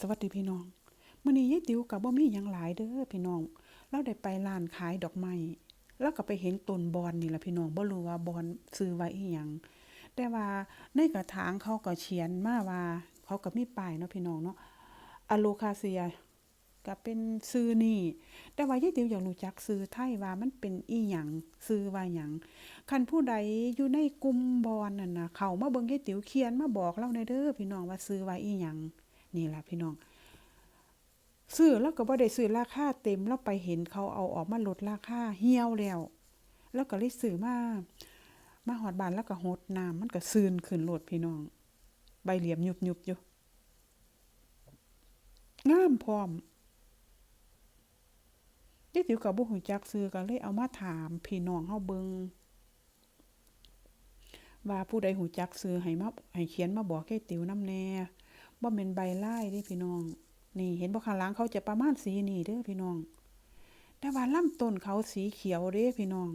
สวัสดีพี่น้องมื้อนี้ยายติ๋วก็บ่มีหยังหลายเด้อพี่น้อง เราได้ไปร้านขายดอกไม้แล้วก็ไปเห็นต้นบอนนี่ละพี่น้องบ่รู้ว่าบอนชื่อไว่าอีหยังแต่ว่าในกระถางเขาก็เขียนมาว่า เขาก็มีป้ายเนาะพี่น้องเนาะอะโลคาเซียก็เป็นชื่อนี่ แต่ว่ายายติ๋วอยากรู้จักชื่อไทยว่ามันเป็นอีหยังชื่อว่าหยังคันผู้ใดอยู่ในกลุ่มบอนนั่นน่ะเขามาเบิ่งยายติ๋วเขียนมาบอกเราหน่อยเด้อพี่น้องว่าชื่อว่าอีหยัง นี่ล่ะพี่น้องซื้อแล้วก็บ่ได้ซื้อราคาเต็มแล้วไปเห็นเขาเอาออกมาลดราคาเหี่ยวแล้ว แล้วก็เลยซื้อมามาฮอดบานแล้วก็หดน้ำมันก็ซึนขึ้นโหลดพี่น้อง ใบเหลี่ยมยุบๆอยู่งามพร้อมยายติ๋วก็บ่ฮู้จักซื้อก็เลยเอามาถามพี่น้องเฮาเบิงว่าผู้ใดฮู้จักซื้อให้มาให้เขียนมาบอกยายติ๋วน้ำแน่ บ่แม่นใบลายเด้พี่น้อง นี่เห็นบ่ข้างหลังเขาจะประมาณสีนี้เด้อพี่น้อง แต่ว่าลำต้นเขาสีเขียวเด้พี่น้อง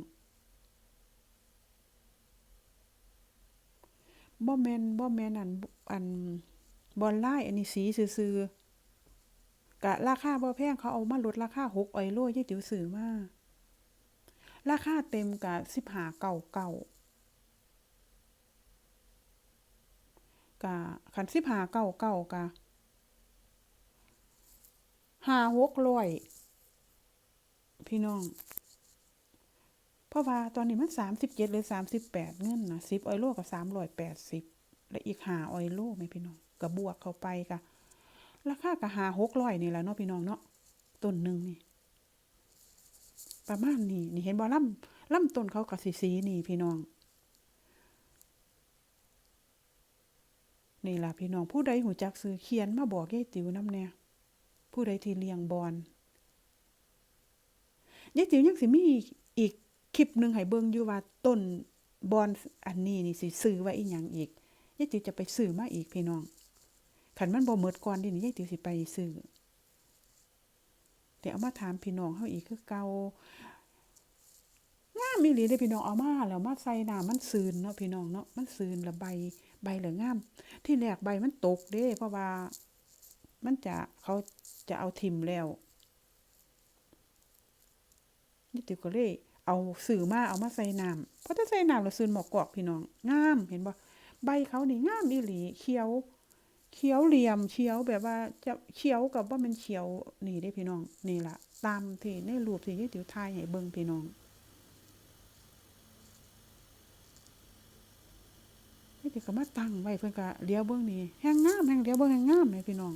บ่แม่นบ่แม่นอันอันบอนลายอันนี้สีซื่อๆกะราคาบ่แพงเขาเอามาลดราคา6ออยโลยายติ๋วซื้อมาราคาเต็มกะ15.99กะคัน15.99กะ5-600พี่น้อง เพราะว่าตอนนี้มัน37หรือ38เงินน่ะ10ออยโลก็380แปดสิบและอีก5ออยโลแม่พี่น้องก็บบวกเข้าไปก็ราคาก็5-600นี่แหละเนาะพี่น้องเนาะต้นหนึ่งนี่ ประมาณนี้นี่เห็นบ่ลำลำต้นเขาก็สิสีนี่พี่น้อง นี่ล่ะพี่น้องผู้ใดหูจักซื้อเขียนมาบอกยายติ๋วน้ำแน่ผู้ใดที่เลี้ยงบอนยายติ๋วยังสิมีอีกคลิปหนึ่งให้เบิ่งอยู่ว่าต้นบอนอันนี้นี่สิซื้อไว้อีหยังอีกยายติ๋วจะไปซื้อมาอีกพี่น้องคันมันบ่หมดก่อนนี่ยายติ๋วสิไปซื้อแต่เอามาถามพี่น้องเฮาอีกคือเก่างามอีหลีเด้พี่น้องเอามาแล้วมาใส่น้ามันซึนเนาะพี่น้องเนาะมันซึนล้วใบ ใบเหลืองงาม ที่แรกใบมันตกเด้เพราะว่า มันจะเขาจะเอาทิมแล้วนี่ติวก็เลยเอาสื่อมาเอามาใส่น้ำเพราะถ้าใส่น้ำแล้วซึนหมอกกอกพี่น้องงามเห็นบ่ใบเขานี่งามอีหลีเขียว เขียวเหลี่ยมเขียวแบบว่าจะเขียวกับว่ามันเขียวนี่ได้พี่น้องนี่ละตามที่ในรูปที่ยายติ๋วถ่ายให้เบิ่งพี่น้อง นี่ติ ก็มาตั้งไว้เพิ่นก็เลี้ยวเบิ่งนี่แฮงงามแฮงเลี้ยวเบิ่งแฮงงามเลยพี่น้อง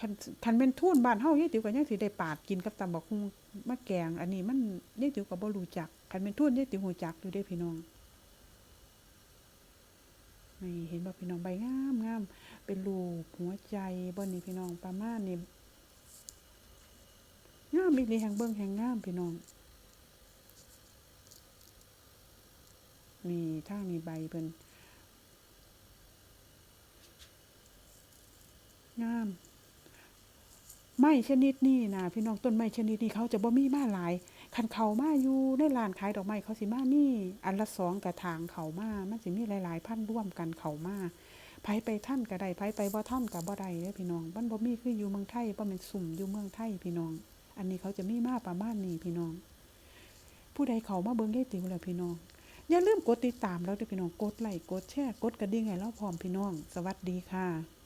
คันคันเป็นทุ่นบ้านเฮายายติ๋วก็ยังสิได้ปาดกินกับตำบักหุ่งมะแกง อันนี้มันยายติ๋วก็บ่รู้จักคันเป็นทุ่นยายติ๋วฮู้จักอยู่เด้พี่น้องนี่เห็นบ่พี่น้องใบงามงามเป็นรูปหัวใจบ่นี่พี่น้องประมาณนี้งามอีหลีแฮงเบิ่งแฮงงามพี่น้องมีทางมีใบเพิ่น งามไม้ชนิดนี้นะพี่น้องต้นไม้ชนิดนี้เขาจะบ่มีมาหลายคันเขามาอยู่ในร้านขายดอกไม้เขาสิมามีอันละสองกระถางเขามามันสิมีหลาย ๆ พันร่วมกันเขามาไผไปท่านก็ไดไผไปบ่ท่านก็บ่ไดเด้พี่น้องมันบ่มีคืออยู่เมืองไทยบ่แม่นสุ่มอยู่เมืองไทยพี่น้อง อันนี้เขาจะมีมาประมาณนี้พี่น้อง ผู้ใดเขามาเบิ่งยายติ๋วแล้วพี่น้องอย่าลืมกดติดตามแล้วเด้อพี่น้องกดไลค์กดแชร์กดกระดิ่งให้เราพร้อมพี่น้อง สวัสดีค่ะ